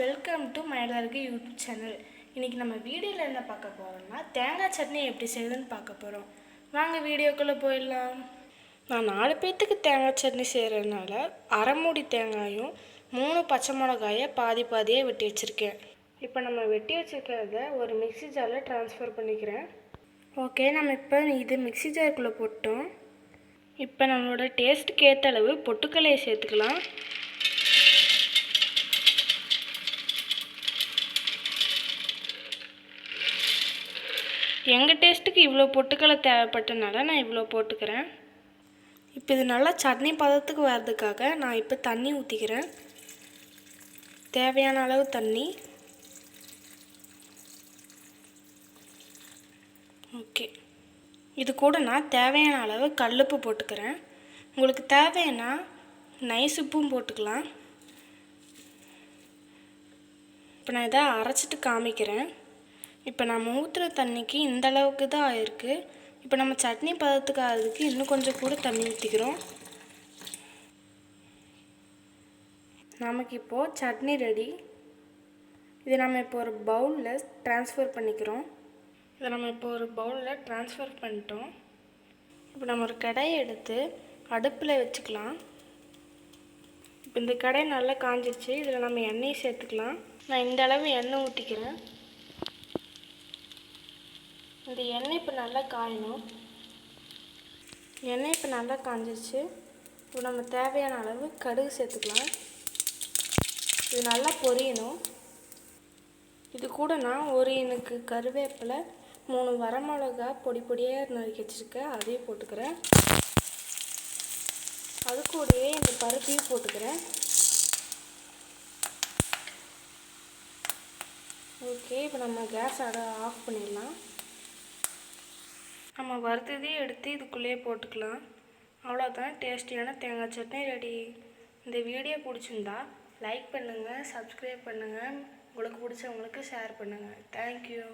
Welcome to மயிலார்க்கு YouTube channel இன்றைக்கி நம்ம வீடியோவில் என்ன பார்க்க போகிறோம்னா தேங்காய் சட்னி எப்படி செய்யுதுன்னு பார்க்க போகிறோம் வாங்க வீடியோக்குள்ளே போயிடலாம். நான் நாலு பேர்த்துக்கு தேங்காய் சட்னி செய்கிறதுனால அரை மூடி தேங்காயும் மூணு பச்சை மிளகாயை பாதி பாதியாக வெட்டி வச்சுருக்கேன். இப்போ நம்ம வெட்டி வச்சுருக்கிறத ஒரு மிக்ஸி ஜாரில் ட்ரான்ஸ்ஃபர் பண்ணிக்கிறேன். ஓகே நம்ம இப்போ இது மிக்ஸி ஜாருக்குள்ளே போட்டோம். இப்போ நம்மளோட டேஸ்ட்டுக்கு ஏற்ற அளவு பொட்டுக்கலையை சேர்த்துக்கலாம். எங்கள் டேஸ்ட்டுக்கு இவ்வளோ பொட்டுக்கடலை தேவைப்பட்டனால நான் இவ்வளோ போட்டுக்கிறேன். இப்போ இது நல்லா சட்னி பதத்துக்கு வர்றதுக்காக நான் இப்போ தண்ணி ஊற்றிக்கிறேன் தேவையான அளவு தண்ணி. ஓகே. இது கூட நான் தேவையான அளவு கல்லுப்பு போட்டுக்கிறேன். உங்களுக்கு தேவைன்னா நைஸ் உப்பும் போட்டுக்கலாம். இப்போ நான் இதை அரைச்சிட்டு காமிக்கிறேன். இப்போ நம்ம ஊற்றுற தண்ணிக்கு இந்த அளவுக்கு தான் ஆயிருக்கு. இப்போ நம்ம சட்னி பதத்துக்கு ஆகிறதுக்கு இன்னும் கொஞ்சம் கூட தண்ணி ஊற்றிக்கிறோம் நமக்கு இப்போது சட்னி ரெடி. இதை நம்ம இப்போ ஒரு பவுலில் ட்ரான்ஸ்ஃபர் பண்ணிக்கிறோம். இதை நம்ம இப்போ ஒரு பவுலில் ட்ரான்ஸ்ஃபர் பண்ணிட்டோம். இப்போ நம்ம ஒரு கடையை எடுத்து அடுப்பில் வச்சுக்கலாம். இப்போ இந்த கடை நல்லா காஞ்சிச்சு இதில் நம்ம எண்ணெயை சேர்த்துக்கலாம். நான் இந்த அளவு எண்ணெய் ஊற்றிக்கிறேன் இந்த எண்ணெய் இப்போ நல்லா காயணும். எண்ணெய் இப்போ நல்லா காஞ்சிச்சு இப்போ நம்ம தேவையான அளவு கடுகு சேர்த்துக்கலாம். இது நல்லா பொரியணும். இது கூட நான் ஒரு எனக்கு கருவேப்பிலை மூணு வரமிளகா பொடி பொடியாக நறுக்கி வச்சுருக்கேன். அதையும் போட்டுக்கிறேன். அது கூடயே இந்த பருப்பையும் போட்டுக்கிறேன். ஓகே இப்போ நம்ம கேஸ் அட ஆஃப் பண்ணிடலாம். நம்ம வறுத்ததே எடுத்து இதுக்குள்ளேயே போட்டுக்கலாம். அவ்வளோதான். டேஸ்டியான தேங்காய் சட்னி ரெடி. இந்த வீடியோ பிடிச்சிருந்தா லைக் பண்ணுங்கள் சப்ஸ்கிரைப் பண்ணுங்கள் உங்களுக்கு பிடிச்சவங்களுக்கு ஷேர் பண்ணுங்கள் தேங்க்யூ.